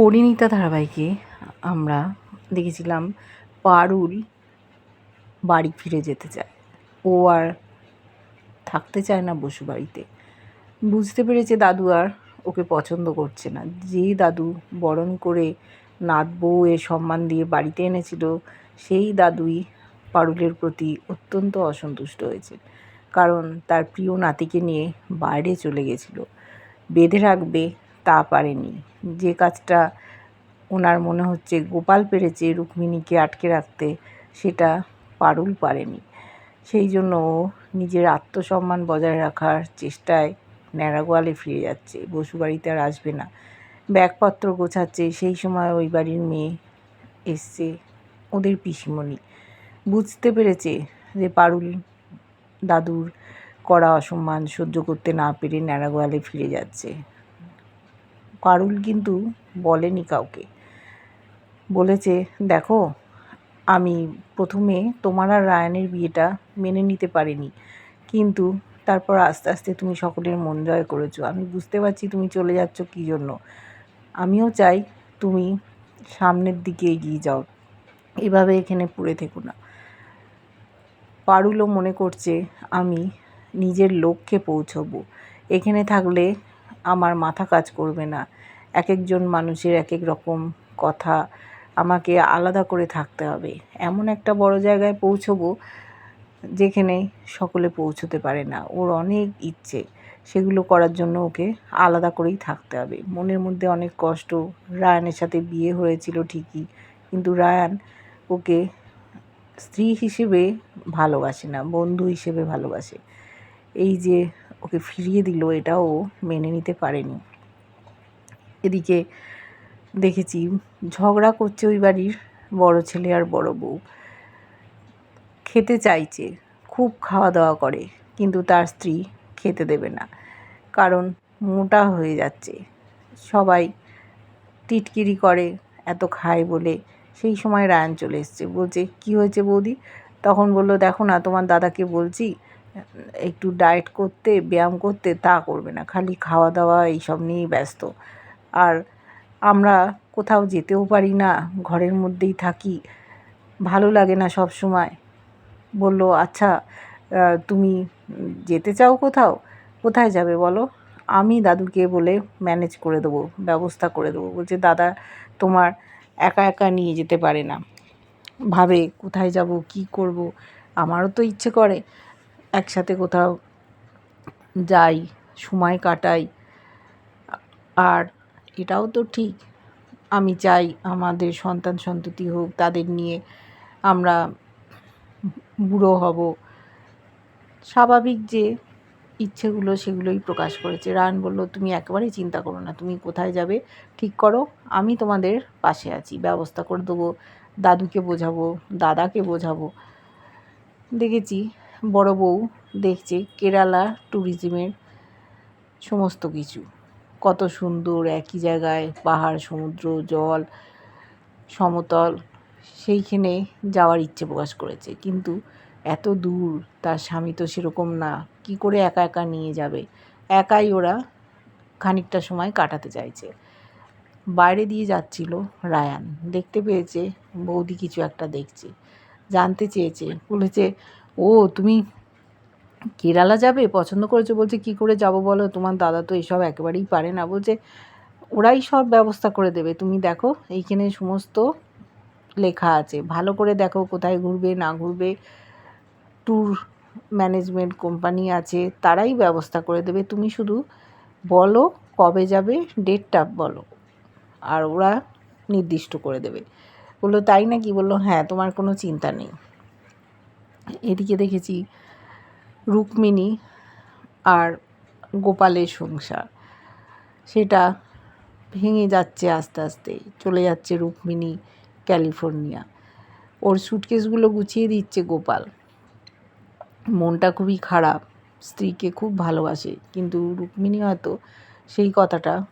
পরিণীতা ধারাবাহিকে আমরা দেখেছিলাম পারুল বাড়ি ফিরে যেতে চায়। ও আর থাকতে চায় না বসু বাড়িতে। বুঝতে পেরেছে দাদু আর ওকে পছন্দ করছে না। যে দাদু বরণ করে নাত বউ এ সম্মান দিয়ে বাড়িতে এনেছিল, সেই দাদুই পারুলের প্রতি অত্যন্ত অসন্তুষ্ট হয়েছে। কারণ তার প্রিয় নাতিকে নিয়ে বাইরে চলে গেছিল। বেঁধে রাখবে তা পারেনি। যে কাজটা ওনার মনে হচ্ছে গোপাল পেরেছে রুক্মিণীকে আটকে রাখতে, সেটা পারুল পারেনি। সেই জন্য ও নিজের আত্মসম্মান বজায় রাখার চেষ্টায় ন্যাড়াগোয়ালে ফিরে যাচ্ছে। বসু বাড়িতে আর আসবে না। ব্যাগপত্র গোছাচ্ছে। সেই সময় ওই বাড়ির মেয়ে এসছে ওদের পিসিমণি। বুঝতে পেরেছে যে পারুল দাদুর করা অসম্মান সহ্য করতে না পেরে ন্যাড়াগোয়ালে ফিরে যাচ্ছে। পারুল কিন্তু বলেনি কাউকে। বলেছে, দেখো, আমি প্রথমে তোমার আর রায়ানের বিয়েটা মেনে নিতে পারিনি। কিন্তু তারপর আস্তে আস্তে তুমি সকলের মন জয় করেছ। আমি বুঝতে পারছি তুমি চলে যাচ্ছ কী জন্য। আমিও চাই তুমি সামনের দিকে এগিয়ে যাও। এভাবে এখানে পড়ে থেকো না। পারুলও মনে করছে, আমি নিজের লক্ষ্যে পৌঁছবো। এখানে থাকলে আমার মাথা কাজ করবে না। এক একজন মানুষের এক এক রকম কথা আমাকে আলাদা করে থাকতে হবে। এমন একটা বড় জায়গায় পৌঁছবো যেখানে সকলে পৌঁছতে পারে না। ওর অনেক ইচ্ছে, সেগুলো করার জন্য ওকে আলাদা করেই থাকতে হবে। মনের মধ্যে অনেক কষ্ট। রায়ানের সাথে বিয়ে হয়েছিল ঠিকই, কিন্তু রায়ান ওকে স্ত্রী হিসেবে ভালোবাসে না, বন্ধু হিসেবে ভালোবাসে। এই যে ওকে ফিরিয়ে দিল, এটাও মেনে নিতে পারেনি। এদিকে দেখেছি ঝগড়া করছে ওই বাড়ির বড় ছেলে আর বড় বউ। খেতে চাইছে, খুব খাওয়া দাওয়া করে, কিন্তু তার স্ত্রী খেতে দেবে না, কারণ মোটা হয়ে যাচ্ছে। সবাই টিটকিরি করে, এত খায় বলে। সেই সময় রায়ান চলে এসছে, বলছে, কি হয়েছে বৌদি? তখন বলল, দেখো না, তোমার দাদাকে বলছি একটু ডায়েট করতে, ব্যায়াম করতে তা করবে না। খালি খাওয়া দাওয়া এইসব নিয়েই ব্যস্ত। আর আমরা কোথাও যেতেও পারি না, ঘরের মধ্যেই থাকি। ভালো লাগে না সব সময়। বলল আচ্ছা তুমি যেতে চাও কোথাও? কোথায় যাবে বলো? আমি দাদুকে বলে ম্যানেজ করে দেবো, ব্যবস্থা করে দেবো। বলছে, দাদা তোমার একা একা নিয়ে যেতে পারে না। ভাবে কোথায় যাব, কি করব? আমারও তো ইচ্ছে করে। একসাথে কোথাও যাই, সময় কাটাই। আর এটাও তো ঠিক। আমি চাই আমাদের সন্তান সন্ততি হোক, তাদের নিয়ে আমরা বুড়ো হব। স্বাভাবিক যে ইচ্ছেগুলো সেগুলোই প্রকাশ করেছে। রান বলল, তুমি একেবারেই চিন্তা করো না, তুমি কোথায় যাবে? ঠিক করো, আমি তোমাদের পাশে আছি। ব্যবস্থা করে দেবো, দাদুকে বোঝাবো, দাদাকে বোঝাবো। দেখেছি বড় বউ দেখছে কেরালা ট্যুরিজমের সমস্ত কিছু। কত সুন্দর, একই জায়গায় পাহাড়, সমুদ্র, জল, সমতল, সেইখানে যাওয়ার ইচ্ছে প্রকাশ করেছে। কিন্তু এত দূর, তার স্বামী তো সেরকম না। কি করে একা একা নিয়ে যাবে? একাই ওরা খানিকটা সময় কাটাতে চাইছে। বাইরে দিয়ে যাচ্ছিল রায়ান। দেখতে পেয়েছে বৌদি কিছু একটা দেখছে। জানতে চেয়েছে। বলেছে ও, তুমি কেরালা যাবে? পছন্দ করেছ বলছে, কি করে যাব বলো? তোমার দাদা তো এসব একেবারেই পারে না। বলছে, ওরাই সব ব্যবস্থা করে দেবে। তুমি দেখো, এইখানে সমস্ত লেখা আছে। ভালো করে দেখো কোথায় ঘুরবে, না ঘুরবে। ট্যুর ম্যানেজমেন্ট কোম্পানি আছে, তারাই ব্যবস্থা করে দেবে। তুমি শুধু বলো কবে যাবে, ডেটটা বলো। আর ওরা নির্দিষ্ট করে দেবে। বলল, তাই নাকি? বলল হ্যাঁ তোমার কোনো চিন্তা নেই। এদিকে দেখেছি রুক্মিণী আর গোপালের সংসার। সেটা ভেঙে যাচ্ছে আস্তে আস্তে। চলে যাচ্ছে রুক্মিণী, ক্যালিফোর্নিয়া। ওর সুটকেসগুলো গুছিয়ে দিচ্ছে গোপাল। মনটা খুবই খারাপ, স্ত্রীকে খুব ভালোবাসে। কিন্তু রুক্মিণী হয়তো সেই কথাটা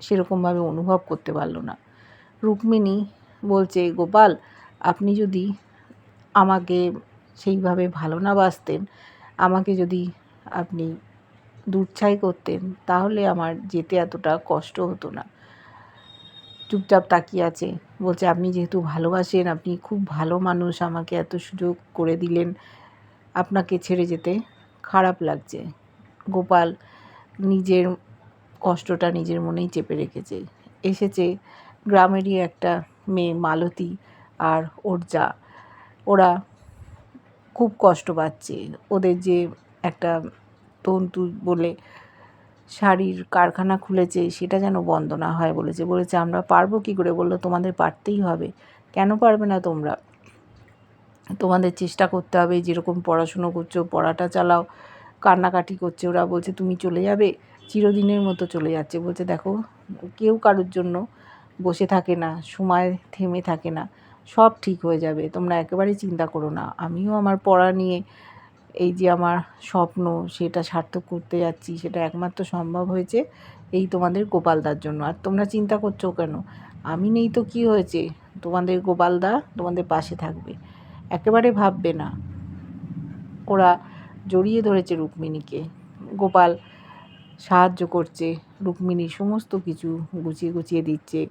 সেরকমভাবে অনুভব করতে পারল না। রুক্মিণী বলছে, গোপাল, আপনি যদি আমাকে সেইভাবে ভালো না বাসতেন আমাকে যদি আপনি দুচ্ছাই করতেন, তাহলে আমার যেতে এতটা কষ্ট হতো না। চুপচাপ তাকিয়ে আছে, বলছে, আপনি যেহেতু ভালোবাসেন, আপনি খুব ভালো মানুষ, আমাকে এত সুযোগ করে দিলেন, আপনাকে ছেড়ে যেতে খারাপ লাগছে। গোপাল নিজের কষ্টটা নিজের মনেই চেপে রেখেছে। এসেছে গ্রামেরই একটা মেয়ে, মালতী আর ওর যা, ওরা খুব কষ্ট পাচ্ছে। ওদের যে একটা তন্তু বলে শাড়ির কারখানা খুলেছে, সেটা যেন বন্ধ না হয় বলেছে। বলেছে, আমরা পারব কী করে? বলল, তোমাদের পারতেই হবে। কেন পারবে না তোমরা? তোমাদের চেষ্টা করতে হবে, যেরকম পড়াশুনো করছ, পড়াটা চালাও, কান্নাকাটি করছে ওরা। বলছে, তুমি চলে যাবে, চিরদিনের মতো চলে যাচ্ছে। বলছে, দেখো, কেউ কারোর জন্য বসে থাকে না, সময় থেমে থাকে না। সব ঠিক হয়ে যাবে, তোমরা একেবারেই চিন্তা করো না। আমিও আমার পড়া নিয়ে এই যে আমার স্বপ্ন, সেটা সার্থক করতে যাচ্ছি, সেটা একমাত্র সম্ভব হয়েছে এই তোমাদের গোপালদার জন্য। আর তোমরা চিন্তা করছ কেন? আমি নেই তো কি হয়েছে? তোমাদের গোপালদা তোমাদের পাশে থাকবে। একেবারে ভাববে না। ওরা জড়িয়ে ধরেছে রুক্মিণীকে। গোপাল সাহায্য করছে, রুক্মিণী সমস্ত কিছু গুছিয়ে গুছিয়ে দিচ্ছে।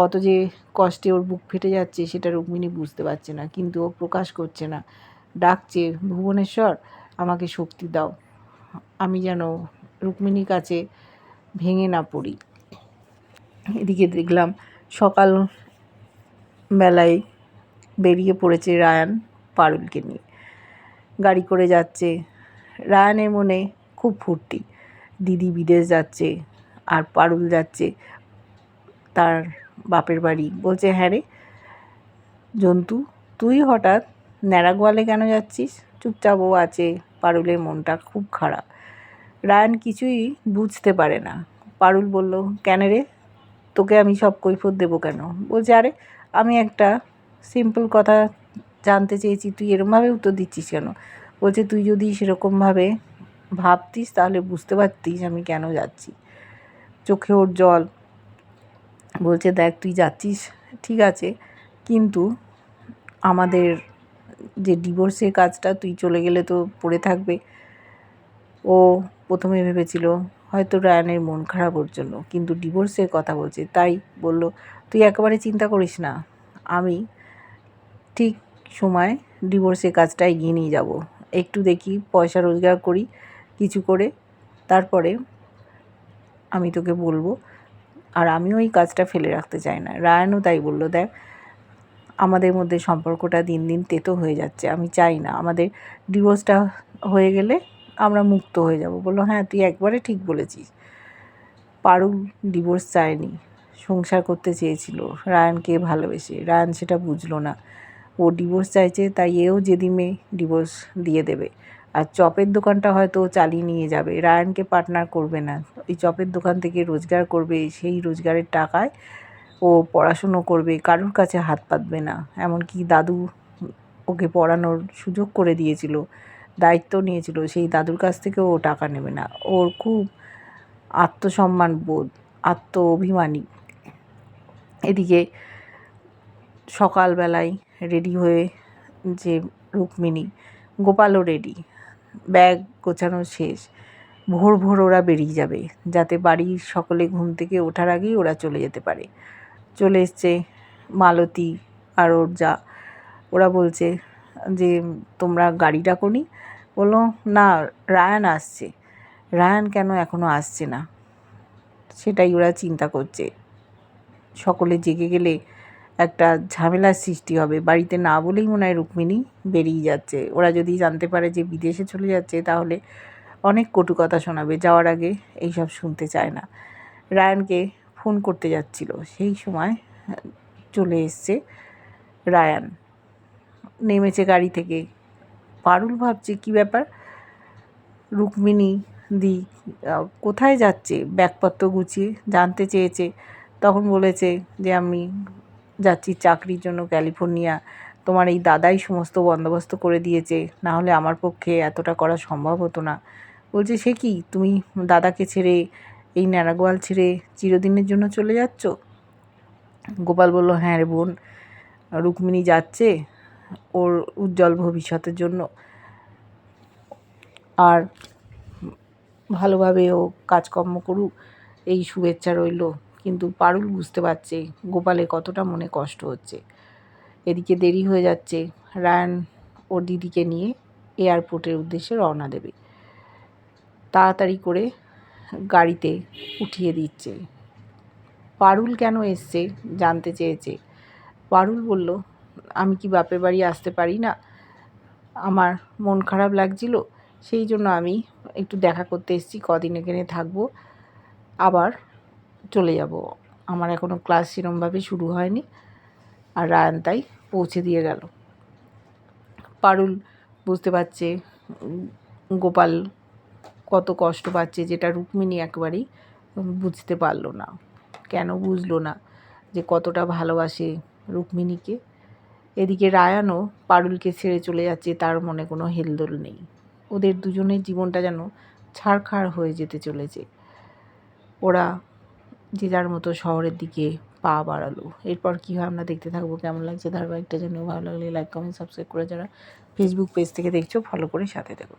কত যে কষ্টে ওর বুক ফেটে যাচ্ছে সেটা রুক্মিণী বুঝতে পারছে না, কিন্তু ও প্রকাশ করছে না। ডাকছে, ভুবনেশ্বর, আমাকে শক্তি দাও। আমি যেন রুক্মিণীর কাছে ভেঙে না পড়ি। এদিকে দেখলাম সকাল বেলায় বেরিয়ে পড়েছে রায়ান পারুলকে নিয়ে। গাড়ি করে যাচ্ছে। রায়ানের মনে খুব ফুর্তি। দিদি বিদেশ যাচ্ছে আর পারুল যাচ্ছে তার বাপের বাড়ি। বলছে হ্যাঁ রে। জন্তু, তুই হঠাৎ ন্যাড়াগোয়ালে কেন যাচ্ছিস? চুপচাপ ও আছে, পারুলের মনটা খুব খারাপ। রায়ান কিছুই বুঝতে পারে না। পারুল বলল, কেন রে? তোকে আমি সব কৈফত দেবো কেন? বলছে, আরে, আমি একটা সিম্পল কথা জানতে চেয়েছি, তুই এরমভাবে উত্তর দিচ্ছিস কেন? বলছে, তুই যদি সেরকমভাবে ভাবতিস, তাহলে বুঝতে পারতিস আমি কেন যাচ্ছি। চোখে ওর জল বলছে, দেখ, তুই যাচ্ছিস, ঠিক আছে, কিন্তু আমাদের যে ডিভোর্সের কাজটা, তুই চলে গেলে তো পড়ে থাকবে। ও প্রথমে ভেবেছিল, হয়তো রায়ানের মন খারাপ ওর জন্য, কিন্তু ডিভোর্সের কথা বলছে। তাই বলল, তুই একেবারে চিন্তা করিস না, আমি ঠিক সময় ডিভোর্সের কাজটা এগিয়ে নিয়ে যাব। একটু দেখি, পয়সা রোজগার করি, কিছু করে, তারপরে আমি তোকে বলব আর আমিও এই কাজটা ফেলে রাখতে চাই না। রায়ানও তাই বলল, দেখ, আমাদের মধ্যে সম্পর্কটা দিন দিন তেতো হয়ে যাচ্ছে, আমি চাই না। আমাদের ডিভোর্সটা হয়ে গেলে আমরা মুক্ত হয়ে যাব। বলল হ্যাঁ তুই একবারে ঠিক বলেছিস। পারুল ডিভোর্স চায়নি, সংসার করতে চেয়েছিল, রায়ানকে ভালোবেসে। রায়ান সেটা বুঝলো না। ও ডিভোর্স চাইছে, তাই এও যেদি মেয়ে ডিভোর্স দিয়ে দেবে। আর চপের দোকানটা হয়তো চালিয়ে নিয়ে যাবে। রায়ানকে পার্টনার করবে না। ওই চপের দোকান থেকে রোজগার করবে, সেই রোজগারের টাকায় ও পড়াশুনো করবে, কারোর কাছে হাত পাতবে না। এমনকি দাদু ওকে পড়ানোর সুযোগ করে দিয়েছিল, দায়িত্ব নিয়েছিল, সেই দাদুর কাছ থেকেও ও টাকা নেবে না। ওর খুব আত্মসম্মান বোধ আত্ম অভিমানী এদিকে সকালবেলায় রেডি হয়ে যে রুক্মিণী, গোপালও রেডি ব্যাগ গোছানো শেষ। ভোর ভোর ওরা বেরিয়ে যাবে, যাতে বাড়ির সকলে ঘুম থেকে ওঠার আগেই ওরা চলে যেতে পারে। চলে এসছে মালতী আর ওর যা। ওরা বলছে যে, তোমরা গাড়ি ডাকোনি? বলল, না, রায়ান আসছে। রায়ান কেন এখনও আসছে না? সেটাই ওরা চিন্তা করছে। সকলে জেগে গেলে একটা ঝামেলার সৃষ্টি হবে। বাড়িতে না বলেই মনে হয় রুক্মিণী বেরিয়ে যাচ্ছে। ওরা যদি জানতে পারে যে বিদেশে চলে যাচ্ছে, তাহলে অনেক কটু কথা শোনাবে। যাওয়ার আগে এইসব শুনতে চায় না। রায়ানকে ফোন করতে যাচ্ছিল। সেই সময় চলে এসছে রায়ান। নেমেছে গাড়ি থেকে। পারুল ভাবছে, কি ব্যাপার? রুক্মিণী দি কোথায় যাচ্ছে? ব্যাগপত্র গুছিয়ে জানতে চেয়েছে। তখন বলেছে যে, আমি যাচ্ছি চাকরির জন্য ক্যালিফোর্নিয়া। তোমার এই দাদাই সমস্ত বন্দোবস্ত করে দিয়েছে। না হলে আমার পক্ষে এতটা করা সম্ভব হতো না। বলছে, সে কি? তুমি দাদাকে ছেড়ে এই ন্যাড়াগোয়াল ছেড়ে চিরদিনের জন্য চলে যাচ্ছ? গোপাল বলল হ্যাঁ রে বোন, রুক্মিণী যাচ্ছে ওর উজ্জ্বল ভবিষ্যতের জন্য। আর ভালোভাবে ও কাজকর্ম করুক, এই শুভেচ্ছা রইল। কিন্তু পারুল বুঝতে পারছে গোপালের কতটা মনে কষ্ট হচ্ছে। এদিকে দেরি হয়ে যাচ্ছে, রায়ান ওর দিদিকে নিয়ে এয়ারপোর্টের উদ্দেশ্যে রওনা দেবে। তাড়াতাড়ি করে গাড়িতে উঠিয়ে দিচ্ছে। পারুল কেন এসছে জানতে চেয়েছে। পারুল বলল, আমি কি বাপের বাড়ি আসতে পারি না? আমার মন খারাপ লাগছিল, সেই জন্য আমি একটু দেখা করতে এসেছি, কদিন এখানে থাকব। আবার চলে যাব। আমার এখনও ক্লাস সেরমভাবে শুরু হয়নি। আর রায়ান তাই পৌঁছে দিয়ে গেল। পারুল বুঝতে পারছে, গোপাল কত কষ্ট পাচ্ছে, যেটা রুক্মিণী একবারেই বুঝতে পারল না। কেন বুঝলো না যে কতটা ভালোবাসে রুক্মিণীকে। এদিকে রায়ানও পারুলকে ছেড়ে চলে যাচ্ছে, তার মনে কোনো হেলদোল নেই। ওদের দুজনের জীবনটা যেন ছাড়খাড় হয়ে যেতে চলেছে। ওরা যে যার মতো শহরের দিকে পা বাড়ালো। এরপর কী হয় আমরা দেখতে থাকব কেমন লাগছে ধারাবাহিকটা জন্য ভালো লাগলে লাইক কমেন্ট সাবস্ক্রাইব করে যারা ফেসবুক পেজ থেকে দেখছ ফলো করে সাথে দেখো